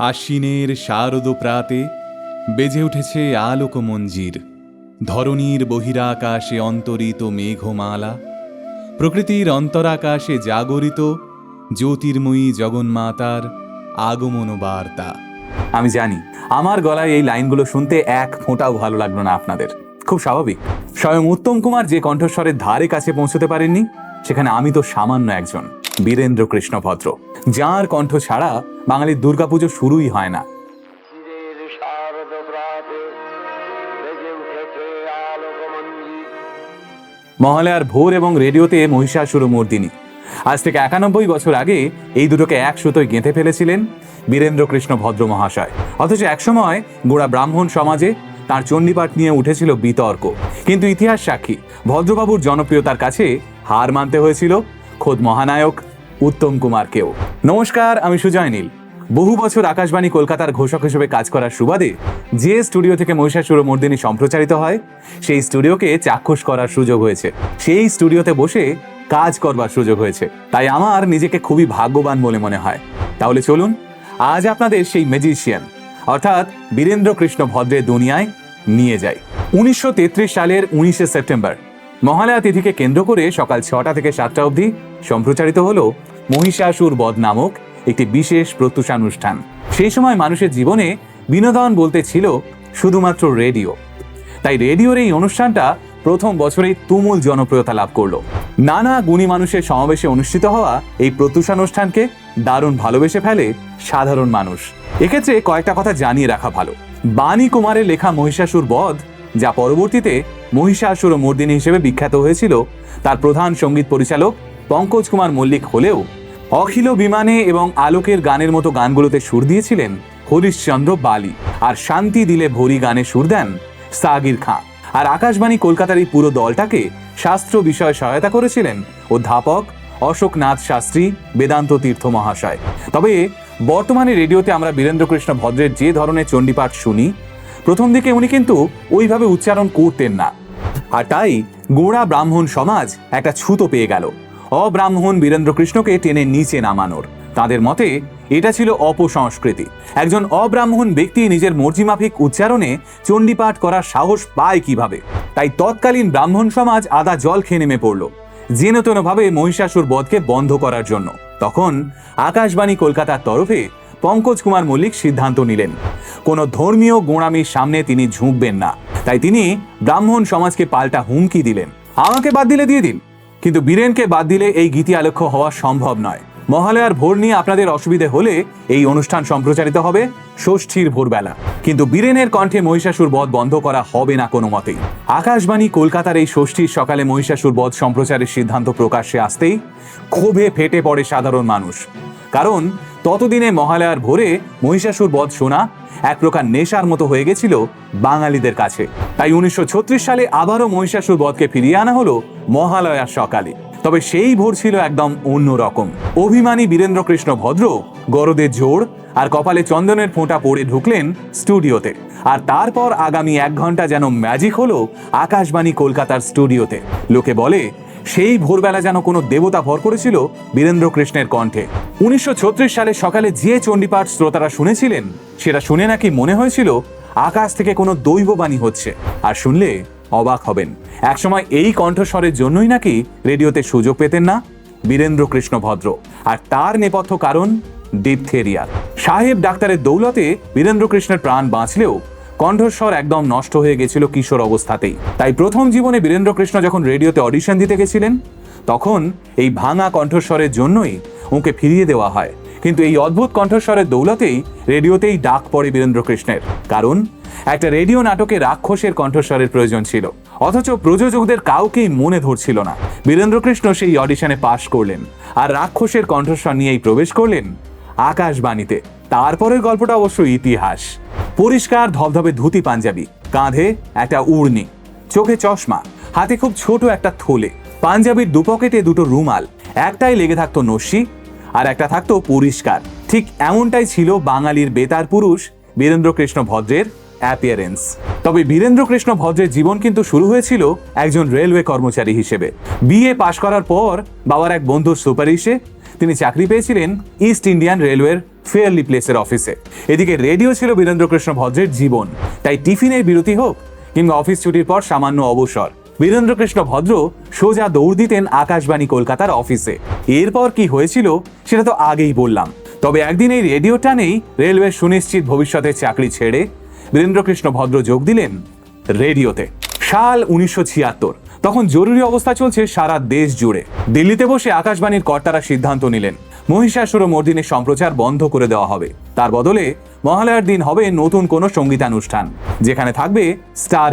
আশ্বিনের শারদ প্রাতে বেজে উঠেছে আলোক মঞ্জির। ধরণীর বহিরাকাশে অন্তরিত মেঘমালা, প্রকৃতির অন্তরাকাশে জাগরিত জ্যোতির্ময়ী জগন্মাতার আগমন বার্তা। আমি জানি, আমার গলায় এই লাইনগুলো শুনতে এক ফোঁটাও ভালো লাগল না আপনাদের। খুব স্বাভাবিক। স্বয়ং উত্তম কুমার যে কণ্ঠস্বরের ধারে কাছে পৌঁছতে পারেননি, সেখানে আমি তো সামান্য একজন। বীরেন্দ্র কৃষ্ণ ভদ্র। যার কণ্ঠ ছাড়া বাঙালির দুর্গাপুজো শুরুই হয় না। মহালয়ার ভোর এবং রেডিওতে মহিষাসুর মর্দিনী। আজ থেকে একানব্বই বছর আগে এই দুটোকে এক সুতোয় গেঁথে ফেলেছিলেন বীরেন্দ্র কৃষ্ণ ভদ্র মহাশয়। অথচ একসময় গোড়া ব্রাহ্মণ সমাজে তার চণ্ডীপাঠ নিয়ে উঠেছিল বিতর্ক। কিন্তু ইতিহাস সাক্ষী ভদ্রবাবুর জনপ্রিয়তার কাছে হার মানতে হয়েছিল খোদ মহানায়ক উত্তম কুমারকেও। নমস্কার, আমি সুজয় নীল বহু বছর আকাশবাণী কলকাতার ঘোষক হিসেবে কাজ করার সুবাদে যে স্টুডিও থেকে মহিষাসুর মর্দিনী সম্প্রচারিত হয়, সেই স্টুডিওকে চাক্ষুষ করার সুযোগ হয়েছে। সেই স্টুডিওতে বসে কাজ করবার সুযোগ হয়েছে। তাই আমার নিজেকে খুবই ভাগ্যবান বলে মনে হয়। তাহলে চলুন, আজ আপনাদের সেই ম্যাজিশিয়ান অর্থাৎ বীরেন্দ্র কৃষ্ণ ভদ্রের দুনিয়ায় নিয়ে যাই। উনিশশো তেত্রিশ সালের উনিশে সেপ্টেম্বর, মহালয়া তিথিকে কেন্দ্র করে সকাল ছটা থেকে সাতটা অবধি সম্প্রচারিত হলো মহিষাসুর বধ নামক একটি বিশেষ প্রত্যুষানুষ্ঠান। সেই সময় মানুষের জীবনে বিনোদন বলতে ছিল শুধুমাত্র রেডিও। তাই রেডিওর এই অনুষ্ঠানটা প্রথম বছরেই তুমুল জনপ্রিয়তা লাভ করল। নানা গুণী মানুষের সমাবেশে অনুষ্ঠিত হওয়া এই প্রত্যুষানুষ্ঠানকে দারুণ ভালোবেসে ফেলে সাধারণ মানুষ। এক্ষেত্রে কয়েকটা কথা জানিয়ে রাখা ভালো। বাণী কুমারের লেখা মহিষাসুর বধ, যা পরবর্তীতে মহিষাসুর ও মর্দিনী হিসেবে বিখ্যাত হয়েছিল, তার প্রধান সংগীত পরিচালক পঙ্কজ কুমার মল্লিক হলেও অখিল বিমানে এবং আলোকের গানের মতো গানগুলোতে সুর দিয়েছিলেন হরিশচন্দ্র বালি। আর শান্তি দিলে ভরি গানে সুর দেন সাগির খাঁ। আর আকাশবাণী কলকাতার এই পুরো দলটাকে শাস্ত্র বিষয়ে সহায়তা করেছিলেন অধ্যাপক অশোকনাথ শাস্ত্রী, বেদান্ত তীর্থ মহাশয়। তবে বর্তমানে রেডিওতে আমরা বীরেন্দ্রকৃষ্ণ ভদ্রের যে ধরনের চণ্ডীপাঠ শুনি, প্রথম দিকে উনি কিন্তু ওইভাবে উচ্চারণ করতেন না। আর তাই গোড়া ব্রাহ্মণ সমাজ একটা ছুতো পেয়ে গেল। অব্রাহ্মণ বীরেন্দ্র কৃষ্ণকে টেনে নিচে নামানোর। তাদের মতে, এটা ছিল অপসংস্কৃতি। একজন অব্রাহ্মণ ব্যক্তি নিজের মর্জিমাফিক উচ্চারণে চণ্ডীপাঠ করার সাহস পায় কীভাবে? তাই তৎকালীন ব্রাহ্মণ সমাজ আদা জল খেয়ে নেমে পড়ল, যেনতেনভাবে মহিষাসুর বধকে বন্ধ করার জন্য। তখন আকাশবাণী কলকাতার তরফে পঙ্কজ কুমার মল্লিক সিদ্ধান্ত নিলেন, কোনো ধর্মীয় গোঁড়ামির সামনে তিনি ঝুঁকবেন না। তাই তিনি ব্রাহ্মণ সমাজকে পাল্টা হুমকি দিলেন। আমাকে বাদ দিলে দিয়ে দিন। কিন্তু বীরেনকে বাদ দিলে এই গীতি আলোক্য হওয়া সম্ভব নয়। মহালয়ার ভোর নিয়ে আপনাদের অসুবিধে হলে এই অনুষ্ঠান সম্প্রচারিত হবে ষষ্ঠীর ভোরবেলা। কিন্তু বীরেনের কণ্ঠে মহিষাসুর বধ বন্ধ করা হবে না কোনো মতেই। আকাশবাণী কলকাতার এই ষষ্ঠীর সকালে মহিষাসুর বধ সম্প্রচারের সিদ্ধান্ত প্রকাশ্যে আসতেই ক্ষোভে ফেটে পড়ে সাধারণ মানুষ। কারণ ততদিনে মহালয়ার ভোরে মহিষাসুর বধ শোনা এক প্রকার নেশার মতো হয়ে গেছিল বাঙালিদের কাছে। তাই উনিশশো ছত্রিশ সালে আবারও মহিষাসুর বধকে ফিরিয়ে আনা হলো মহালয়ার সকালে। তবে সেই ভোর ছিল একদম অন্য রকম। অভিমানী বীরেন্দ্র কৃষ্ণ ভদ্র গরদের জোর আর কপালে চন্দনের ফোঁটা পড়ে ঢুকলেন স্টুডিওতে। আর তারপর আগামী এক ঘণ্টা যেন ম্যাজিক হলো আকাশবাণী কলকাতার স্টুডিওতে। লোকে বলে, সেই ভোরবেলা যেন কোনো দেবতা ভর করেছিল বীরেন্দ্র কৃষ্ণের কণ্ঠে। উনিশশো ছত্রিশ সালে সকালে যে চণ্ডীপাঠ শ্রোতারা শুনেছিলেন, সেটা শুনে নাকি মনে হয়েছিল আকাশ থেকে কোনো দৈববাণী হচ্ছে। আর শুনলে অবাক হবেন। একসময় এই কণ্ঠস্বরের জন্যই নাকি রেডিওতে সুযোগ পেতেন না? বীরেন্দ্র কৃষ্ণ ভদ্র। আর তার নেপথ্য কারণ, ডিপথেরিয়া। সাহেব ডাক্তারের দৌলতে বীরেন্দ্র কৃষ্ণের প্রাণ বাঁচলেও কণ্ঠস্বর একদম নষ্ট হয়ে গেছিল কিশোর অবস্থাতেই। তাই প্রথম জীবনে বীরেন্দ্র কৃষ্ণ যখন রেডিওতে অডিশন দিতে গেছিলেন, তখন এই ভাঙা কণ্ঠস্বরের জন্যই ওকে ফিরিয়ে দেওয়া হয়। কিন্তু এই অদ্ভুত কণ্ঠস্বরের দৌলতেই রেডিওতেই ডাক পড়ে বীরেন্দ্র কৃষ্ণের। কারণ, একটা রেডিও নাটকে রাক্ষসের কণ্ঠস্বরের প্রয়োজন ছিল। অথচ প্রযোজকদের কাউকেই মনে ধরছিল না। বীরেন্দ্র কৃষ্ণ সেই অডিশনে পাশ করলেন আর রাক্ষসের কণ্ঠস্বর নিয়েই প্রবেশ করলেন আকাশবাণীতে। তারপরের গল্পটা অবশ্য ইতিহাস। পরিষ্কার ধবধবে ধুতি পাঞ্জাবি, কাঁধে একটা উড়নি, চোখে চশমা, হাতে খুব ছোট একটা থলে, পাঞ্জাবির দুপকেটে দুটো রুমাল, একটাই লেগে থাকতো নস্যি আর একটা থাকতো পরিষ্কার। ঠিক এমনটাই ছিল বাঙালির বেতার পুরুষ বীরেন্দ্রকৃষ্ণ ভদ্রের অ্যাপিয়ারেন্স তবে বীরেন্দ্রকৃষ্ণ ভদ্রের জীবন কিন্তু শুরু হয়েছিল একজন রেলওয়ে কর্মচারী হিসেবে। বিএ পাশ করার পর বাবার এক বন্ধুর সুপারিশে তিনি চাকরি পেয়েছিলেন ইস্ট ইন্ডিয়ান রেলওয়ের ফেয়ারলি প্লেসের অফিসে এদিকে রেডিও ছিল বীরেন্দ্রকৃষ্ণ ভদ্রের জীবন। তাই টিফিনের বিরতি হোক কিংবা অফিস ছুটির পর সামান্য অবসর। বীরেন্দ্রকৃষ্ণ ভদ্র সোজা দৌড় দিতেন আকাশবাণী কলকাতার অফিসে। এরপর কি হয়েছিল সেটা তো আগেই বললাম। তবে একদিন এই রেডিও টানেই রেলওয়ে সুনিশ্চিত ভবিষ্যতের চাকরি ছেড়ে বীরেন্দ্রকৃষ্ণ ভদ্র যোগ দিলেন রেডিওতে। সাল উনিশশো ছিয়াত্তর, তখন জরুরি অবস্থা চলছে সারা দেশ জুড়ে। দিল্লিতে বসে আকাশবাণীর কর্তারা সিদ্ধান্ত নিলেন, মহিষাসুর মর্দিনের সম্প্রচার বন্ধ করে দেওয়া হবে। তার বদলে মহালয়ার দিন হবে নতুন কোনো সঙ্গীতানুষ্ঠান, যেখানে থাকবে স্টার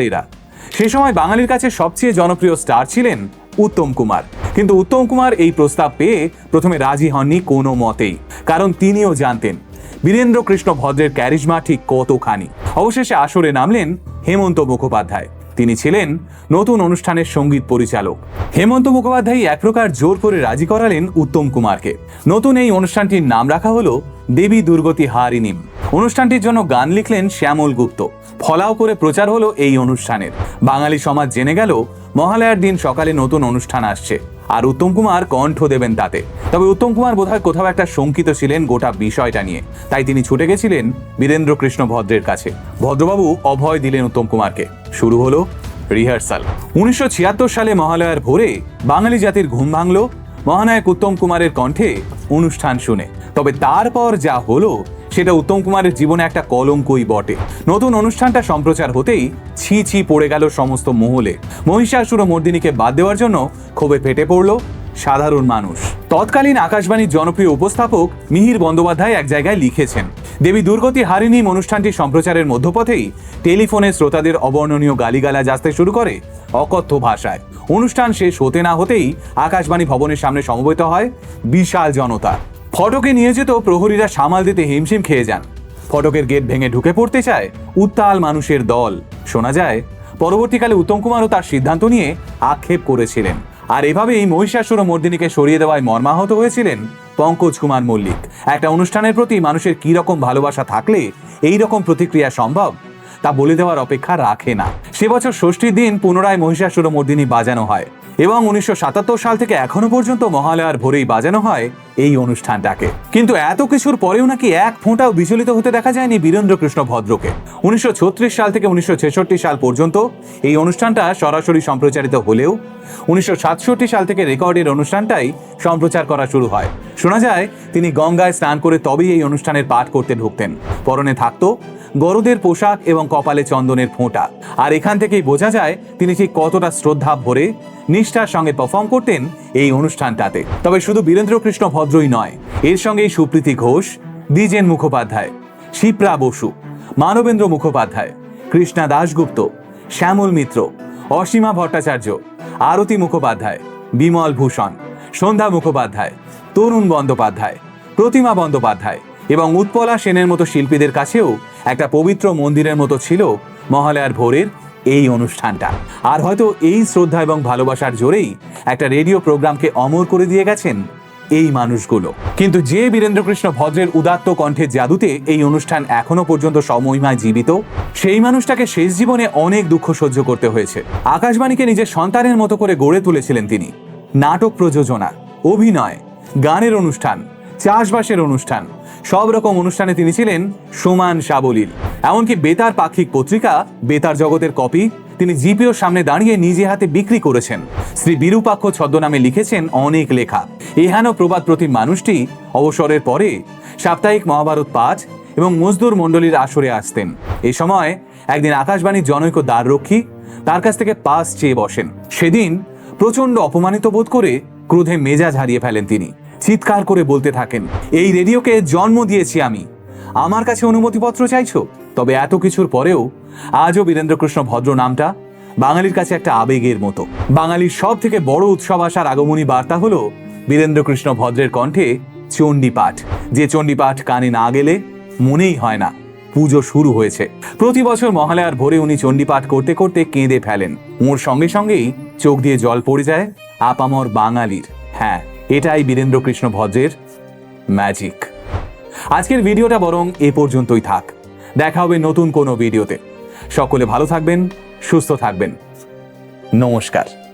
সেই সময় বাঙালির কাছে সবচেয়ে জনপ্রিয় স্টার ছিলেন উত্তম কুমার। কিন্তু উত্তম কুমার এই প্রস্তাব পেয়ে প্রথমে রাজি হননি কোনো মতেই, কারণ তিনিও জানতেন বীরেন্দ্র কৃষ্ণ ভদ্রের ক্যারিজমা ঠিক কতখানি। অবশেষে আসরে নামলেন হেমন্ত মুখোপাধ্যায়। তিনি ছিলেন নতুন অনুষ্ঠানের সংগীত পরিচালক। হেমন্ত মুখোপাধ্যায় এক প্রকার জোর করে রাজি করালেন উত্তম কুমারকে। নতুন এই অনুষ্ঠানটির নাম রাখা হলো দেবী দুর্গতি হারিনিম অনুষ্ঠানটির জন্য গান লিখলেন শ্যামল গুপ্ত। ফলাও করে প্রচার হলো এই অনুষ্ঠানের। বাঙালি সমাজ জেনে গেল, মহালয়ার দিন সকালে নতুন অনুষ্ঠান আসছে, আর উত্তম কুমার কণ্ঠ দেবেন তাতে। তবে উত্তম কুমার বোধহয় কোথাও একটা শঙ্কিত ছিলেন গোটা বিষয়টা নিয়ে। তাই তিনি ছুটে গেছিলেন বীরেন্দ্র কৃষ্ণ ভদ্রের কাছে। ভদ্রবাবু অভয় দিলেন উত্তম কুমারকে। শুরু হলো রিহার্সাল। উনিশশো ছিয়াত্তর সালে মহালয়ার ভোরে বাঙালি জাতির ঘুম ভাঙল, মহানায়ক উত্তম কুমারের কণ্ঠে অনুষ্ঠান শুনে। তবে তারপর যা হলো, সেটা উত্তম কুমারের জীবনে একটা কলঙ্কই বটে। নতুন অনুষ্ঠানটা সম্প্রচার হতেই ছি ছি পড়ে গেল সমস্ত মহলে। মহিষাসুর ও মর্দিনীকে বাদ দেওয়ার জন্য ক্ষোভে ফেটে পড়ল সাধারণ মানুষ। তৎকালীন আকাশবাণীর জনপ্রিয় উপস্থাপক মিহির বন্দ্যোপাধ্যায় এক জায়গায় লিখেছেন, দেবী দুর্গতি হারিণী অনুষ্ঠানটি সম্প্রচারের মধ্যপথেই টেলিফোনে শ্রোতাদের অবর্ণনীয় গালিগালা আসতে শুরু করে অকথ্য ভাষায়। অনুষ্ঠান শেষ হতে না হতেই আকাশবাণী ভবনের সামনে সমবেত হয় বিশাল জনতা। ফটকে নিয়ে যেত প্রহরীরা সামাল দিতে হিমশিম খেয়ে যান। ফটকের গেট ভেঙে ঢুকে পড়তে চায় উত্তাল মানুষের দল। শোনা যায়, পরবর্তীকালে উত্তম কুমারও তার সিদ্ধান্ত নিয়ে আক্ষেপ করেছিলেন। আর এভাবেই মহিষাসুর মর্দিনীকে সরিয়ে দেওয়ায় মর্মাহত হয়েছিলেন পঙ্কজ কুমার মল্লিক। একটা অনুষ্ঠানের প্রতি মানুষের কি রকম ভালোবাসা থাকলে এই রকম প্রতিক্রিয়া সম্ভব, তা বলে দেওয়ার অপেক্ষা রাখে না। সে বছর ষষ্ঠীর দিন পুনরায় মহিষাসুর মর্দিনী বাজানো হয়। এবং উনিশশো সাতাত্তর সাল থেকে এখনও পর্যন্ত মহালয়ার ভোরেই বাজানো হয় এই অনুষ্ঠানটাকে। কিন্তু এত কিছুর পরেও নাকি এক ফোঁটাও বিচলিত হতে দেখা যায়নি বীরেন্দ্র কৃষ্ণ ভদ্রকে। উনিশশো ছত্রিশ সাল থেকে উনিশশো ছেষট্টি সাল পর্যন্ত এই অনুষ্ঠানটা সরাসরি সম্প্রচারিত হলেও উনিশশো সাতষট্টি সাল থেকে রেকর্ডের অনুষ্ঠানটাই সম্প্রচার করা শুরু হয়। শোনা যায়, তিনি গঙ্গায় স্নান করে তবেই এই অনুষ্ঠানের পাঠ করতে ঢুকতেন। পরনে থাকতো গরুদের পোশাক এবং কপালে চন্দনের ফোঁটা। আর এখান থেকেই বোঝা যায় তিনি ঠিক কতটা শ্রদ্ধা ভরে নিষ্ঠার সঙ্গে পারফর্ম করতেন এই অনুষ্ঠানটাতে। তবে শুধু বীরেন্দ্র কৃষ্ণ ভদ্রই নয়, এর সঙ্গেই সুপ্রীতি ঘোষ, দ্বিজেন মুখোপাধ্যায়, শিপ্রা বসু, মানবেন্দ্র মুখোপাধ্যায়, কৃষ্ণা দাশগুপ্ত, শ্যামল মিত্র, অসীমা ভট্টাচার্য, আরতি মুখোপাধ্যায়, বিমল ভূষণ, সন্ধ্যা মুখোপাধ্যায়, তরুণ বন্দ্যোপাধ্যায়, প্রতিমা বন্দ্যোপাধ্যায় এবং উৎপলা সেনের মতো শিল্পীদের কাছেও একটা পবিত্র মন্দিরের মতো ছিল মহালয়ার ভোরের এই অনুষ্ঠানটা। আর হয়তো এই শ্রদ্ধা এবং ভালোবাসার জোরেই একটা রেডিও প্রোগ্রামকে অমর করে দিয়ে গেছেন এই মানুষগুলো। কিন্তু যে বীরেন্দ্রকৃষ্ণ ভদ্রের উদাত্ত কণ্ঠের জাদুতে এই অনুষ্ঠান এখনও পর্যন্ত সমহিমায় জীবিত, সেই মানুষটাকে শেষ জীবনে অনেক দুঃখ সহ্য করতে হয়েছে। আকাশবাণীকে নিজের সন্তানের মতো করে গড়ে তুলেছিলেন তিনি। নাটক প্রযোজনা, অভিনয়, গানের অনুষ্ঠান, চাষবাসের অনুষ্ঠান সব রকম অনুষ্ঠানে তিনি ছিলেন সমান সাবলীল। এমনকি বেতার পাক্ষিক পত্রিকা, বেতার জগতের কপি তিনি জিপিওর সামনে দাঁড়িয়ে নিজে হাতে বিক্রি করেছেন। শ্রী বিরূপাক্ষ ছদ্মনামে লিখেছেন অনেক লেখা। এহেন প্রবাদ প্রতিম মানুষটি অবসরের পরে সাপ্তাহিক মহাভারত পাঠ এবং মজদুর মণ্ডলীর আসরে আসতেন। এই সময় একদিন আকাশবাণীর জনৈক দ্বাররক্ষী তার কাছ থেকে পাস চেয়ে বসেন। সেদিন প্রচণ্ড অপমানিত বোধ করে ক্রোধে মেজাজ হারিয়ে ফেলেন তিনি। চিৎকার করে বলতে থাকেন, এই রেডিওকে জন্ম দিয়েছি আমি। আমার কাছে অনুমতিপত্র চাইছো? তবে এত কিছুর পরেও আজও বীরেন্দ্রকৃষ্ণ ভদ্র নামটা বাঙালির কাছে একটা আবেগের মতো। বাঙালির সব থেকে বড় উৎসব আসার আগমনী বার্তা হলো বীরেন্দ্রকৃষ্ণ ভদ্রের কণ্ঠে চণ্ডীপাঠ। যে চণ্ডীপাঠ কানে না গেলে মনেই হয় না। পুজো শুরু হয়েছে। প্রতি বছর মহালয়ার ভোরে উনি চণ্ডীপাঠ করতে করতে কেঁদে ফেলেন। ওর সঙ্গে সঙ্গেই চোখ দিয়ে জল পড়ে যায় আপামর বাঙালির। হ্যাঁ এটাই বীরেন্দ্র কৃষ্ণ ভদ্রের ম্যাজিক আজকের ভিডিওটা বরং এ পর্যন্তই থাক। দেখা হবে নতুন কোনো ভিডিওতে। সকলে ভালো থাকবেন, সুস্থ থাকবেন। নমস্কার।